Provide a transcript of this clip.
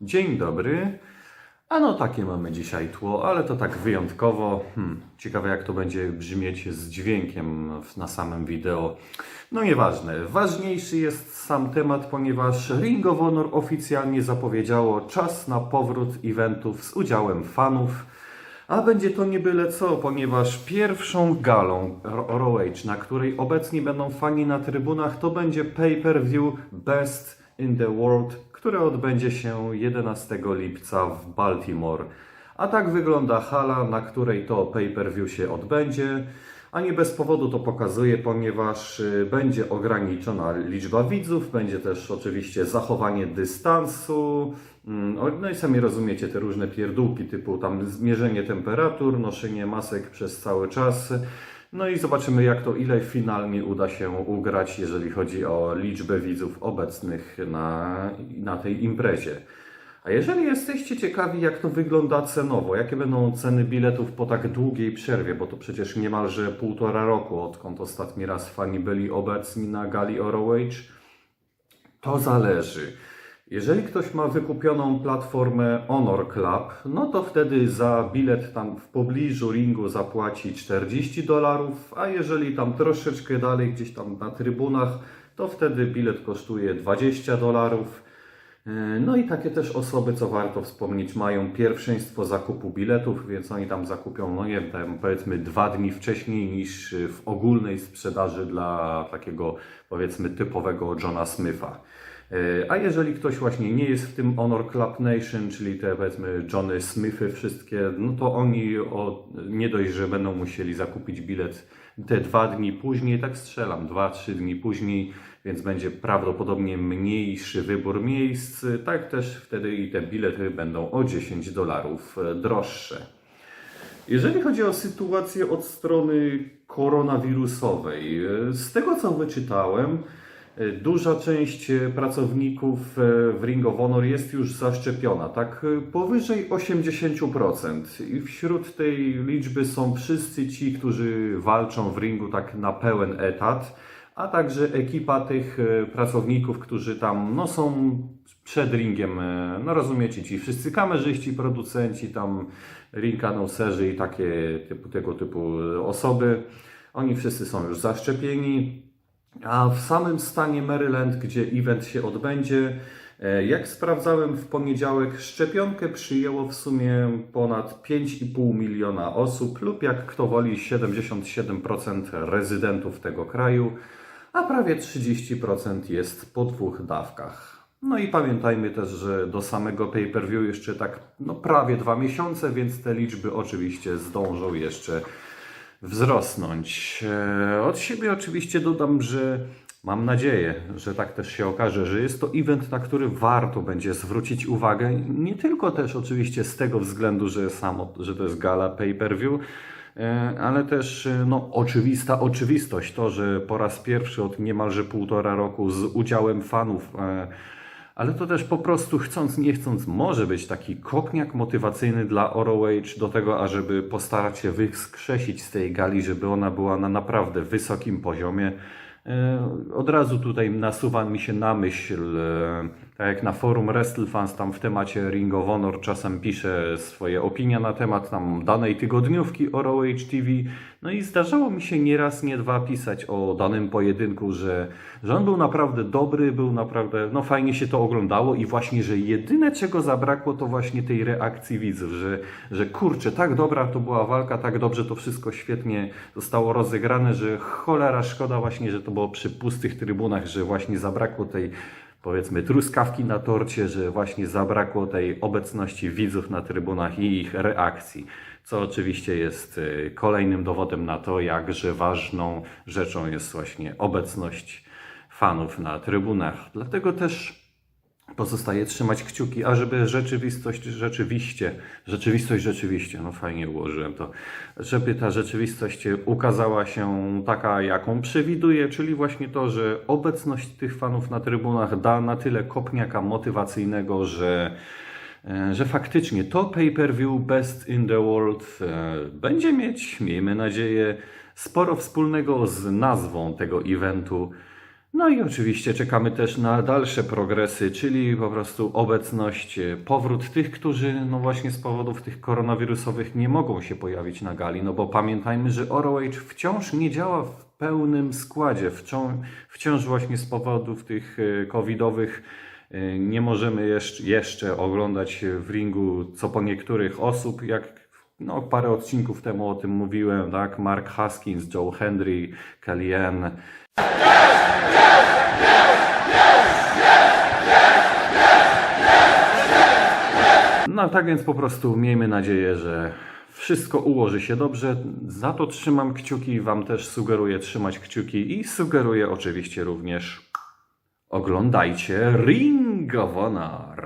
Dzień dobry. A no takie mamy dzisiaj tło, ale to tak wyjątkowo. Hmm, ciekawe jak to będzie brzmieć z dźwiękiem na samym wideo. No nieważne. Ważniejszy jest sam temat, ponieważ Ring of Honor oficjalnie zapowiedziało czas na powrót eventów z udziałem fanów. A będzie to nie byle co, ponieważ pierwszą galą ROH, na której obecni będą fani na trybunach, to będzie pay-per-view Best in the World, które odbędzie się 11 lipca w Baltimore. A tak wygląda hala, na której to pay-per-view się odbędzie. A nie bez powodu to pokazuję, ponieważ y, będzie ograniczona liczba widzów, będzie też oczywiście zachowanie dystansu. Mm, No i sami rozumiecie te różne pierdółki typu tam zmierzenie temperatur, noszenie masek przez cały czas. No i zobaczymy jak to, ile finalnie uda się ugrać, jeżeli chodzi o liczbę widzów obecnych na, na tej imprezie. A jeżeli jesteście ciekawi, jak to wygląda cenowo, jakie będą ceny biletów po tak długiej przerwie, bo to przecież niemalże półtora roku, odkąd ostatni raz fani byli obecni na gali ROH, to zależy. Jeżeli ktoś ma wykupioną platformę Honor Club, no to wtedy za bilet tam w pobliżu ringu zapłaci 40 dolarów, a jeżeli tam troszeczkę dalej, gdzieś tam na trybunach, to wtedy bilet kosztuje 20 dolarów. E, No i takie też osoby, co warto wspomnieć, mają pierwszeństwo zakupu biletów, więc oni tam zakupią, no nie wiem, powiedzmy dwa dni wcześniej niż w ogólnej sprzedaży dla takiego powiedzmy typowego Johna Smitha. E, A jeżeli ktoś właśnie nie jest w tym Honor Club Nation, czyli te powiedzmy Johnny Smithy wszystkie, no to oni o, nie dość, że będą musieli zakupić bilet te dwa dni później, tak strzelam, dwa, trzy dni później, więc będzie prawdopodobnie mniejszy wybór miejsc, tak też wtedy i te bilety będą o 10 dolarów e, droższe. Jeżeli chodzi o sytuację od strony koronawirusowej, e, z tego co wyczytałem, duża część e, pracowników e, w Ring of Honor jest już zaszczepiona, tak e, powyżej 80%. I wśród tej liczby są wszyscy ci, którzy walczą w ringu tak na pełen etat, a także ekipa tych e, pracowników, którzy tam no, są przed ringiem, e, no rozumiecie, ci wszyscy kamerzyści, producenci, tam ring i takie typu, tego typu osoby. Oni wszyscy są już zaszczepieni. A w samym stanie Maryland, gdzie event się odbędzie, e, jak sprawdzałem w poniedziałek, szczepionkę przyjęło w sumie ponad 5,5 miliona osób, lub jak kto woli 77% rezydentów tego kraju, a prawie 30% jest po dwóch dawkach. No i pamiętajmy też, że do samego pay-per-view jeszcze tak no prawie dwa miesiące, więc te liczby oczywiście zdążą jeszcze wzrosnąć. E, Od siebie oczywiście dodam, że mam nadzieję, że tak też się okaże, że jest to event, na który warto będzie zwrócić uwagę. Nie tylko też oczywiście z tego względu, że, samo, że to jest gala pay-per-view, e, ale też e, no, oczywista oczywistość, to, że po raz pierwszy od niemalże półtora roku z udziałem fanów ale to też po prostu chcąc, nie chcąc, może być taki kopniak motywacyjny dla ROH do tego, ażeby postarać się wyskrzesić z tej gali, żeby ona była na naprawdę wysokim poziomie. E, Od razu tutaj nasuwa mi się na myśl, e, tak jak na forum WrestleFans, tam w temacie Ring of Honor czasem piszę swoje opinie na temat tam danej tygodniówki o ROH TV. No i zdarzało mi się nie raz, nie dwa pisać o danym pojedynku, że, że on był naprawdę dobry, był naprawdę, no fajnie się to oglądało i właśnie, że jedyne czego zabrakło to właśnie tej reakcji widzów, że, że kurczę, tak dobra to była walka, tak dobrze to wszystko świetnie zostało rozegrane, że cholera szkoda właśnie, że to było przy pustych trybunach, że właśnie zabrakło tej powiedzmy truskawki na torcie, że właśnie zabrakło tej obecności widzów na trybunach i ich reakcji. Co oczywiście jest y, kolejnym dowodem na to, jakże ważną rzeczą jest właśnie obecność fanów na trybunach. Dlatego też pozostaje trzymać kciuki, ażeby rzeczywistość rzeczywiście, rzeczywistość rzeczywiście, no fajnie ułożyłem to, żeby ta rzeczywistość ukazała się taka, jaką przewiduje, czyli właśnie to, że obecność tych fanów na trybunach da na tyle kopniaka motywacyjnego, że e, że faktycznie to pay-per-view Best in the World e, będzie mieć, miejmy nadzieję, sporo wspólnego z nazwą tego eventu. No i oczywiście czekamy też na dalsze progresy, czyli po prostu obecność, e, powrót tych, którzy no właśnie z powodów tych koronawirusowych nie mogą się pojawić na gali, no bo pamiętajmy, że ROH wciąż nie działa w pełnym składzie, wciąż, wciąż właśnie z powodów tych e, covidowych e, nie możemy jeszcze, jeszcze oglądać w ringu co po niektórych osób, jak no, parę odcinków temu o tym mówiłem, tak? Mark Haskins, Joe Hendry, Kellyanne. No tak więc po prostu miejmy nadzieję, że wszystko ułoży się dobrze. Za to trzymam kciuki, Wam też sugeruję trzymać kciuki i sugeruję oczywiście również oglądajcie Ring of Honor.